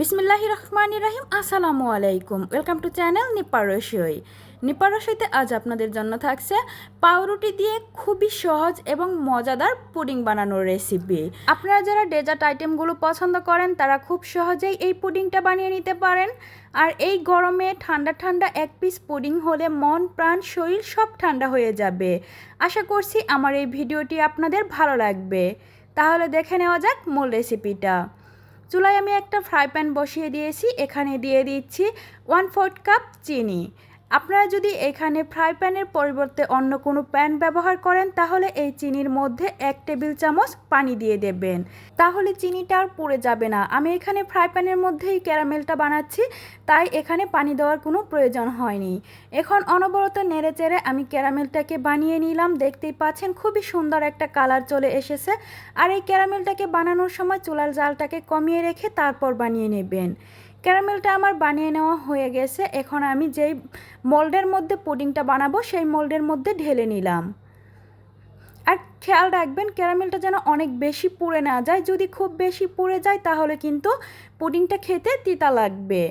বিসমিল্লাহ রহমান রাহিম আসসালামু আলাইকুম ওয়েলকাম টু চ্যানেল নিপার রসই নিপার রসইতে আজ আপনাদের জন্য থাকছে পাউরুটি দিয়ে খুবই সহজ এবং মজাদার পুডিং বানানোর রেসিপি আপনারা যারা ডেজার্ট আইটেমগুলো পছন্দ করেন, তারা খুব সহজেই এই পুডিংটা বানিয়ে নিতে পারেন। আর এই গরমে ঠান্ডা ঠান্ডা এক পিস পুডিং হলে মন, প্রাণ, শরীর সব ঠান্ডা হয়ে যাবে। আশা করছি আমার এই ভিডিওটি আপনাদের ভালো লাগবে। তাহলে দেখে নেওয়া যাক মূল রেসিপিটা চুলায় আমি একটা ফ্রাই প্যান বসিয়ে দিয়েছি এখানে দিয়ে দিচ্ছি ওয়ান ফোর্থ কাপ চিনি। আপনারা যদি এখানে ফ্রাই প্যানের পরিবর্তে অন্য কোনো প্যান ব্যবহার করেন, তাহলে এই চিনির মধ্যে এক টেবিল চামচ পানি দিয়ে দেবেন। তাহলে চিনিটা আর পুড়ে যাবে না। আমি এখানে ফ্রাই প্যানের মধ্যেই ক্যারামেলটা বানাচ্ছি, তাই এখানে পানি দেওয়ার কোনো প্রয়োজন হয়নি। এখন অনবরত নেড়ে চেড়ে আমি ক্যারামেলটাকে বানিয়ে নিলাম। দেখতেই পাচ্ছেন খুবই সুন্দর একটা কালার চলে এসেছে। আর এই ক্যারামেলটাকে বানানোর সময় চুলার জালটাকে কমিয়ে রেখে তারপর বানিয়ে নেবেন। ক্যারামেলটা আমার বানিয়ে নেওয়া হয়ে গেছে। এখন আমি যেই মোল্ডের মধ্যে পুডিংটা বানাবো, সেই মোল্ডের মধ্যে ঢেলে নিলাম। আর খেয়াল রাখবেন, ক্যারামেলটা যেন অনেক বেশি পুড়ে না যায়। যদি খুব বেশি পুড়ে যায়, তাহলে কিন্তু পুডিংটা খেতে তিতা লাগবে।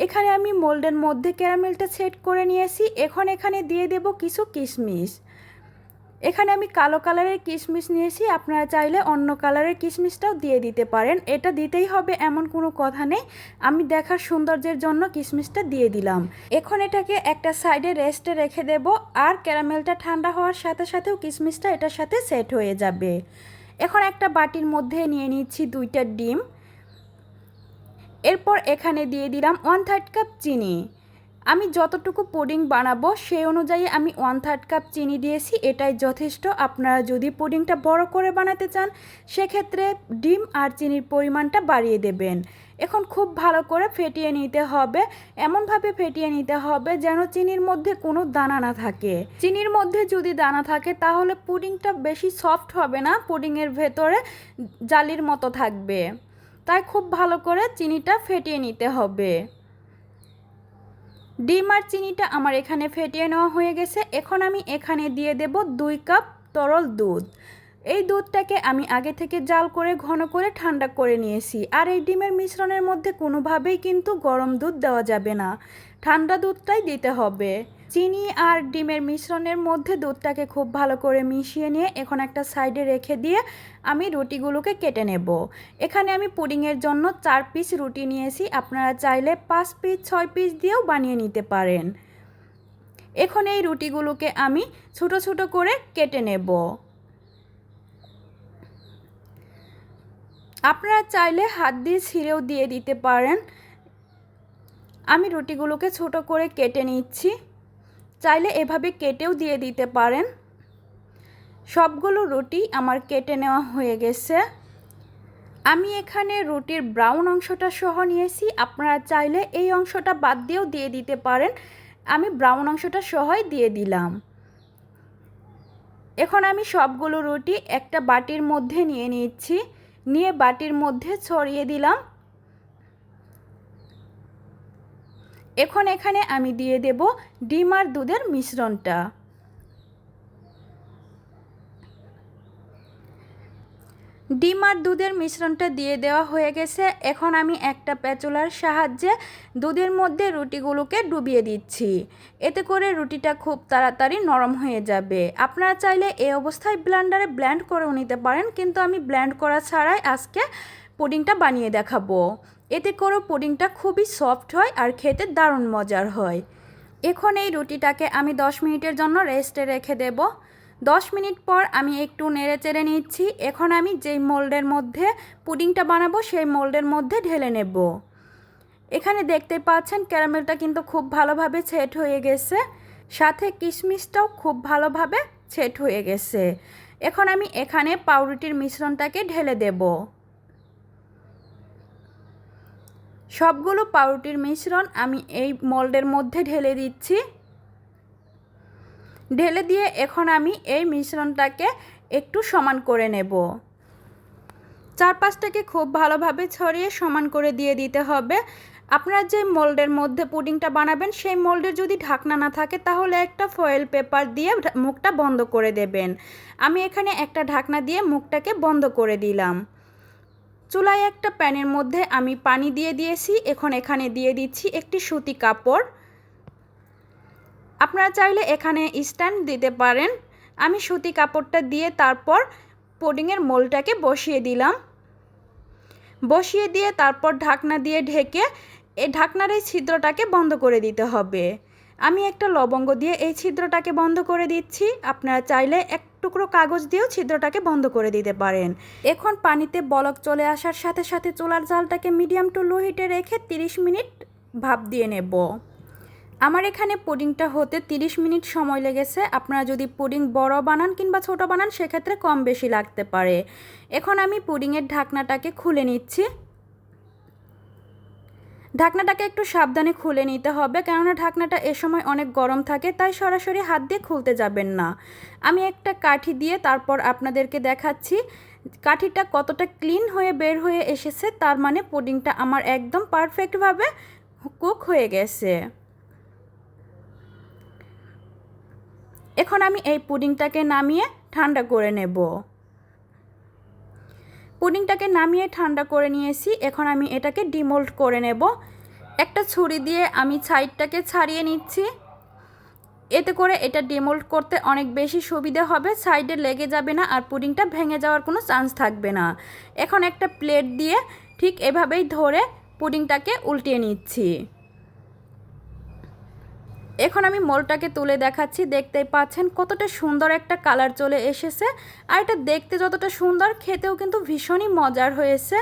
এখানে আমি মোল্ডের মধ্যে ক্যারামেলটা সেট করে নিয়েছি। এখন এখানে দিয়ে দেব কিছু কিশমিশ। এখানে আমি কালো কালারের কিশমিশ নিয়েছি, আপনারা চাইলে অন্য কালারের কিশমিশটাও দিয়ে দিতে পারেন। এটা দিতেই হবে, এমন কোনো কথা নেই। আমি দেখার সৌন্দর্যের জন্য কিশমিশটা দিয়ে দিলাম। এখন এটাকে একটা সাইডে রেস্টে রেখে দেব, আর ক্যারামেলটা ঠান্ডা হওয়ার সাথে সাথেও কিশমিশটা এটার সাথে সেট হয়ে যাবে। এখন একটা বাটির মধ্যে নিয়ে নিচ্ছি দুইটা ডিম। এরপর এখানে দিয়ে দিলাম ওয়ান থার্ড কাপ চিনি। আমি যতটুকু পুডিং বানাবো সেই অনুযায়ী আমি ওয়ান থার্ড কাপ চিনি দিয়েছি, এটাই যথেষ্ট। আপনারা যদি পুডিংটা বড় করে বানাতে চান, সেক্ষেত্রে ডিম আর চিনির পরিমাণটা বাড়িয়ে দেবেন। এখন খুব ভালো করে ফেটিয়ে নিতে হবে। এমনভাবে ফেটিয়ে নিতে হবে যেন চিনির মধ্যে কোনো দানা না থাকে। চিনির মধ্যে যদি দানা থাকে, তাহলে পুডিংটা বেশি সফট হবে না, পুডিংয়ের ভেতরে জালির মতো থাকবে। তাই খুব ভালো করে চিনিটা ফেটিয়ে নিতে হবে। ডিম আর চিনিটা আমার এখানে ফেটিয়ে নেওয়া হয়ে গেছে। এখন আমি এখানে দিয়ে দেব দুই কাপ তরল দুধ। এই দুধটাকে আমি আগে থেকে জাল করে, ঘন করে, ঠান্ডা করে নিয়েছি। আর এই ডিমের মিশ্রণের মধ্যে কোনোভাবেই কিন্তু গরম দুধ দেওয়া যাবে না। ঠান্ডা দুধটাই দিতে হবে। চিনি আর ডিমের মিশ্রণের মধ্যে দুধটাকে খুব ভালো করে মিশিয়ে নিয়ে এখন একটা সাইডে রেখে দিয়ে আমি রুটিগুলোকে কেটে নেব। এখানে আমি পুডিংয়ের জন্য চার পিস রুটি নিয়েছি, আপনারা চাইলে পাঁচ পিস, ছয় পিস দিয়েও বানিয়ে নিতে পারেন। এখন এই রুটিগুলোকে আমি ছোট ছোট করে কেটে নেব। আপনারা চাইলে হাত দিয়ে ছিঁড়েও দিয়ে দিতে পারেন। আমি রুটিগুলোকে ছোট করে কেটে নিচ্ছি। চাইলে এভাবে কেটেও দিয়ে দিতে পারেন। সবগুলো রুটি আমার কেটে নেওয়া হয়ে গেছে। আমি এখানে রুটির ব্রাউন অংশটা সহ নিয়েছি। আপনারা চাইলে এই অংশটা বাদ দিয়েও দিয়ে দিতে পারেন। আমি ব্রাউন অংশটা সহই দিয়ে দিলাম। এখন আমি সবগুলো রুটি একটা বাটির মধ্যে নিয়ে নিচ্ছি। নিয়ে বাটির মধ্যে ছড়িয়ে দিলাম। এখন এখানে আমি দিয়ে দেব ডিম আর দুধের মিশ্রণটা। ডিম আর দুধের মিশ্রণটা দিয়ে দেওয়া হয়ে গেছে। এখন আমি একটা প্যাচুলার সাহায্যে দুধের মধ্যে রুটিগুলোকে ডুবিয়ে দিচ্ছি। এতে করে রুটিটা খুব তাড়াতাড়ি নরম হয়ে যাবে। আপনারা চাইলে এই অবস্থায় ব্লেন্ডারে ব্ল্যান্ড করেও নিতে পারেন, কিন্তু আমি ব্ল্যান্ড করা ছাড়াই আজকে পুডিংটা বানিয়ে দেখাবো। এতে করে পুডিংটা খুবই সফট হয় আর খেতে দারুণ মজার হয়। এখন এই রুটিটাকে আমি দশ মিনিটের জন্য রেস্টে রেখে দেব। দশ মিনিট পর আমি একটু নেড়ে চেড়ে নিচ্ছি। এখন আমি যেই মোল্ডের মধ্যে পুডিংটা বানাবো, সেই মোল্ডের মধ্যে ঢেলে নেব। এখানে দেখতে পাচ্ছেন ক্যারামেলটা কিন্তু খুব ভালোভাবে ছেট হয়ে গেছে। সাথে কিশমিশটাও খুব ভালোভাবে ছেট হয়ে গেছে। এখন আমি এখানে পাউরুটির মিশ্রণটাকে ঢেলে দেবো। সবগুলো পাউরুটির মিশ্রণ আমি এই মোল্ডের মধ্যে ঢেলে দিচ্ছি। ঢেলে দিয়ে এখন আমি এই মিশ্রণটাকে একটু সমান করে নেব। চারপাশটাকে খুব ভালোভাবে ছড়িয়ে সমান করে দিয়ে দিতে হবে। আপনারা যে মোল্ডের মধ্যে পুডিংটা বানাবেন, সেই মোল্ডের যদি ঢাকনা না থাকে, তাহলে একটা ফয়েল পেপার দিয়ে মুখটা বন্ধ করে দেবেন। আমি এখানে একটা ঢাকনা দিয়ে মুখটাকে বন্ধ করে দিলাম। চুলায় একটা প্যানের মধ্যে আমি পানি দিয়ে দিয়েছি। এখন এখানে দিয়ে দিচ্ছি একটি সুতি কাপড়। আপনারা চাইলে এখানে স্ট্যান্ড দিতে পারেন। আমি সুতি কাপড়টা দিয়ে তারপর পুডিংয়ের মোলটাকে বসিয়ে দিলাম। বসিয়ে দিয়ে তারপর ঢাকনা দিয়ে ঢেকে এই ঢাকনার এই ছিদ্রটাকে বন্ধ করে দিতে হবে। আমি একটা লবঙ্গ দিয়ে এই ছিদ্রটাকে বন্ধ করে দিচ্ছি। আপনারা চাইলে এক টুকরো কাগজ দিয়েও ছিদ্রটাকে বন্ধ করে দিতে পারেন। এখন পানিতে বলক চলে আসার সাথে সাথে চুলার জালটাকে মিডিয়াম টু লো হিটে রেখে 30 মিনিট ভাপ দিয়ে নেব। আমার এখানে পুডিংটা হতে 30 মিনিট সময় লেগেছে। আপনারা যদি পুডিং বড় বানান কিংবা ছোট বানান, সেক্ষেত্রে কম বেশি লাগতে পারে। এখন আমি পুডিংয়ের ঢাকনাটাকে খুলে নিচ্ছি। ঢাকনাটাকে একটু সাবধানে খুলে নিতে হবে, কেননা ঢাকনাটা এ সময় অনেক গরম থাকে, তাই সরাসরি হাত দিয়ে খুলতে যাবেন না। আমি একটা কাঠি দিয়ে তারপর আপনাদেরকে দেখাচ্ছি, কাঠিটা কতটা ক্লিন হয়ে বের হয়ে এসেছে, তার মানে পুডিংটা আমার একদম পারফেক্টভাবে কুক হয়ে গেছে। এখন আমি এই পুডিংটাকে নামিয়ে ঠান্ডা করে নেব। পুডিংটাকে নামিয়ে ঠান্ডা করে নিয়েছি। এখন আমি এটাকে ডিমোল্ড করে নেব। একটা ছুরি দিয়ে আমি সাইডটাকে ছাড়িয়ে নিচ্ছি। এতে করে এটা ডিমোল্ড করতে অনেক বেশি সুবিধা হবে। সাইডে লেগে যাবে না আর পুডিংটা ভেঙে যাওয়ার কোনো চান্স থাকবে না। এখন একটা প্লেট দিয়ে ঠিক এভাবেই ধরে পুডিংটাকে উল্টিয়ে নিচ্ছি। এখন আমি মোলটাকে তুলে দেখাচ্ছি, দেখতেই পাচ্ছেন কতটা সুন্দর একটা কালার চলে এসেছে। আর এটা দেখতে যতটা সুন্দর, খেতেও কিন্তু ভীষণই মজার হয়েছে।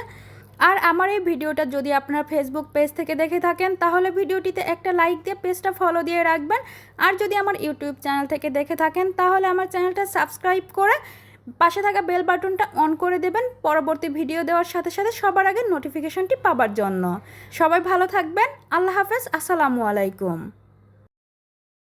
আর আমার এই ভিডিওটা যদি আপনার ফেসবুক পেজ থেকে দেখে থাকেন, তাহলে ভিডিওটিতে একটা লাইক দিয়ে পেজটা ফলো দিয়ে রাখবেন। আর যদি আমার ইউটিউব চ্যানেল থেকে দেখে থাকেন, তাহলে আমার চ্যানেলটা সাবস্ক্রাইব করে পাশে থাকা বেল বাটনটা অন করে দেবেন। পরবর্তী ভিডিও দেওয়ার সাথে সাথে সবার আগে নোটিফিকেশনটি পাবার জন্য। সবাই ভালো থাকবেন। আল্লাহ হাফেজ। আসসালামু আলাইকুম।